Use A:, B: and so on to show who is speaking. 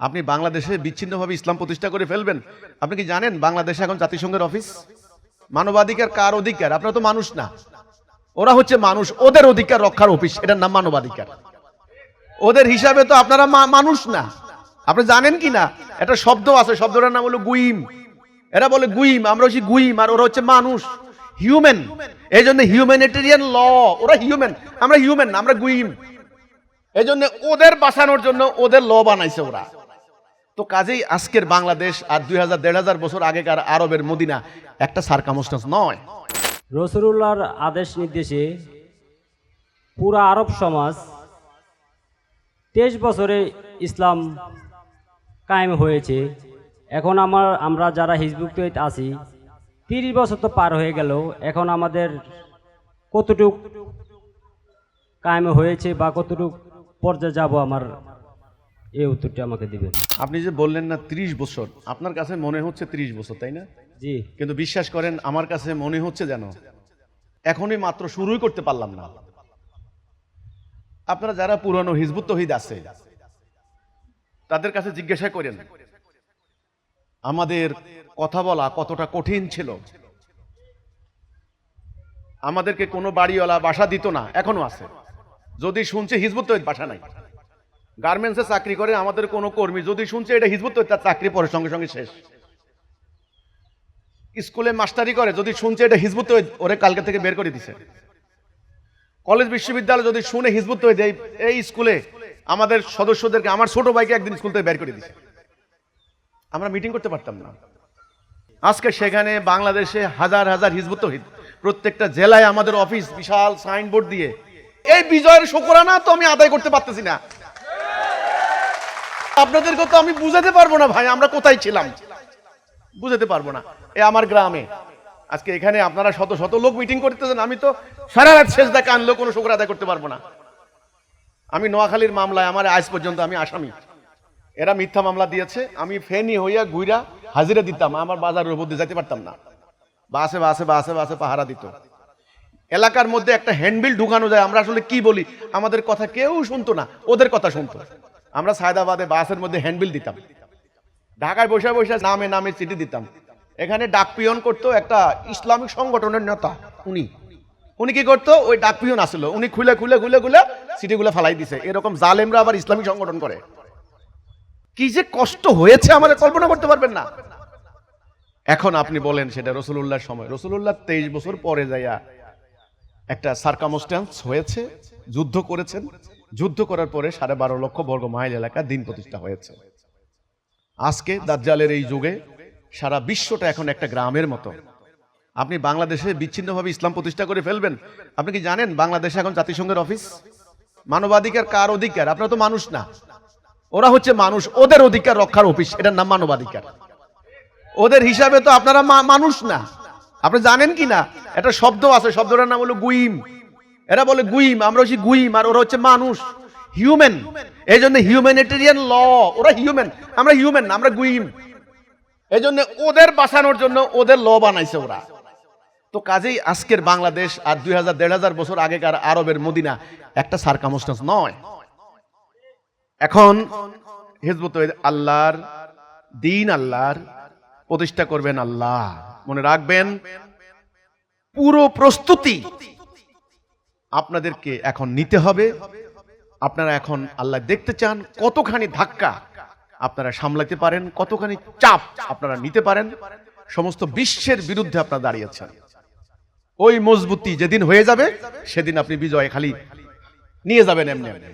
A: আপনি বাংলাদেশে বিচ্ছিন্নভাবে ইসলাম প্রতিষ্ঠা করে ফেলবেন? আপনি কি জানেন বাংলাদেশে এখন জাতিসংঘের অফিস? মানবাধিকার কার অধিকার? আপনারা তো মানুষ না। ওরা হচ্ছে মানুষ, ওদের অধিকার রক্ষার অফিস। এটার নাম মানবাধিকার। ওদের হিসাবে তো আপনারা মানুষ না। আপনি জানেন কি না? একটা শব্দ আছে, শব্দটার নাম হলো গুইম। এরা বলে গুইম, আমরা হচ্ছি গুইম, আর ওরা হচ্ছে মানুষ। হিউম্যান। এই জন্য হিউম্যানিটেরিয়ান ল, ওরা হিউম্যান। আমরা হিউম্যান আমরা গুইম। এই জন্য ওদের বাঁচানোর জন্য ওদের ল বানাইছে ওরা। তো কাজেই আজকের বাংলাদেশ আর দুই হাজার, দেড় হাজার বছর আগেকার আরবের মদিনা একটা সার্কামস্টান্স নয়।
B: রসুল্লাহর আদেশ নির্দেশে পুরা আরব সমাজ তেইশ বছরে ইসলাম কায়েম হয়েছে। এখন আমার, আমরা যারা হিজবুক তৈত আছি, তিরিশ বছর তো পার হয়ে গেল। এখন আমাদের কতটুক কায়েম হয়েছে বা কতটুক পর্যায়ে যাব আমার এই উত্তরটি আমাকে দিবেন।
A: আপনি যে বললেন না ত্রিশ বছর আপনার কাছে মনে হচ্ছে ত্রিশ বছর তাই না?
B: জি।
A: কিন্তু বিশ্বাস করেন আমার কাছে মনে হচ্ছে যেন এখনই মাত্র শুরুই করতে পারলাম না। আপনারা যারা পুরনো হিজবুত তহিদ আছে তাদের কাছে জিজ্ঞাসা করেন আমাদের কথা বলা কতটা কঠিন ছিল? আমাদেরকে কোনো বাড়িওয়ালা বাসা দিত না এখনও আছে। যদি শুনছে হিজবুত তহিদ বাসা নাই। গার্মেন্টসে চাকরি করে, আমাদের কোনো কর্মী যদি শুনছে এটা হিজবুত তার চাকরি পরে সঙ্গে সঙ্গে শেষ। স্কুলে মাস্টারি করে, যদি শুনছে এটা হিজবুত ওরে কালকে থেকে বের করে দিছে। কলেজ বিশ্ববিদ্যালয় যদি শুনে হিজবুত তৈরি এই এই স্কুলে আমাদের সদস্যদেরকে, আমার ছোট ভাইকে একদিন স্কুল থেকে বের করে দিছে। আমরা মিটিং করতে পারতাম না। আজকে সেখানে বাংলাদেশে হাজার হাজার হিজবুত প্রত্যেকটা জেলায় আমাদের অফিস বিশাল সাইনবোর্ড দিয়ে, এই বিজয়ের শুকরানা তো আমি আদায় করতে পারতেছি না। আপনাদেরকে তো আমি বুঝাতে পারব না ভাই, আমরা কোথায় ছিলাম? বুঝাতে পারব না। এ আমার গ্রামে। আজকে এখানে আপনারা শত শত লোক মিটিং করতেছেন, আমি তো সারা রাত শেষ দেখা আনলেও কোনো শুক্র আদায় করতে পারব না। আমি নোয়াখালীর মামলায়, আমার আজ পর্যন্ত আমি আসামি। এরা মিথ্যা মামলা দিয়েছে, আমি ফেনি হইয়া ঘুইরা হাজিরা দিতাম, আমার বাজারের উপর দিয়ে যেতে পারতাম না। বাসে বাসে বাসে বাসে পাহারা দিত। এলাকার মধ্যে একটা হ্যান্ডবিল ঢুকানো যায়, আমরা আসলে কি বলি? আমাদের কথা কেউ শুনতো না, ওদের কথা শুনতো। আমরা সায়দাবাদে বাসের মধ্যে হ্যান্ডবিল দিতাম। ঢাকায় বসে বসে নামে নামে চিঠি দিতাম। এখানে ডাক পিয়ন করতো একটা ইসলামিক সংগঠনের নেতা, উনি। উনি কি করতো? ওই ডাক পিয়ন আসলো উনি খুলে খুলে খুলে খুলে চিঠিগুলো ফালাই দিছে। এরকম জালেমরা আবার ইসলামিক সংগঠন করে। কি যে কষ্ট হয়েছে আমাদের কল্পনা করতে পারবেন না। এখন আপনি বলেন সেটা রসুল্লাহর সময়। রসুল্লাহ তেইশ বছর পরে যাইয়া একটা সার্কামস্ট্যান্স হয়েছে, যুদ্ধ করেছেন। যুদ্ধ করার পরে সাড়ে বারো লক্ষ বর্গ মাইল এলাকা দিন প্রতিষ্ঠা হয়েছে। আজকে দাজ্জালের এই যুগে সারা বিশ্বটা এখন একটা গ্রামের মতো। আপনি বাংলাদেশে বিচ্ছিন্নভাবে ইসলাম প্রতিষ্ঠা করে ফেলবেন? আপনি কি জানেন বাংলাদেশে এখন জাতিসংঘের অফিস? মানবাধিকার কার অধিকার? আপনারা তো মানুষ না। ওরা হচ্ছে মানুষ ওদের অধিকার রক্ষার অফিস। এটার নাম মানবাধিকার। ওদের হিসাবে তো আপনারা মানুষ না। আপনি জানেন কি না? একটা শব্দ আছে শব্দটার নাম হলো গুইম। এরা বলে গুইম আমরা হচ্ছি গুইম আর ওরা হচ্ছে মানুষ। হিউম্যান এই জন্য হিউম্যানিটেরিয়ান ল ওরা হিউম্যান আমরা হিউম্যান আমরা গুইম এই জন্য ওদের বাঁচানোর জন্য ওদের ল বানাইছে ওরা। তো কাজেই আজকের বাংলাদেশ আর দুই হাজার, দেড় হাজার বছর আগেকার আরবের মদিনা একটা সার্কামস্টান্স নয়। এখন হিজবুত আল্লাহর দিন আল্লাহর প্রতিষ্ঠা করবেন আল্লাহ। মনে রাখবেন, পুরো প্রস্তুতি আপনাদেরকে এখন নিতে হবে। আপনারা এখন আল্লাহ দেখতে চান কতখানি ধাক্কা আপনারা সামলাতে পারেন, কতখানি চাপ আপনারা নিতে পারেন। সমস্ত বিশ্বের বিরুদ্ধে আপনারা দাঁড়িয়েছেন ওই মজবুতি যেদিন হয়ে যাবে, সেদিন আপনি বিজয় খালি নিয়ে যাবেন এমনি এমনি।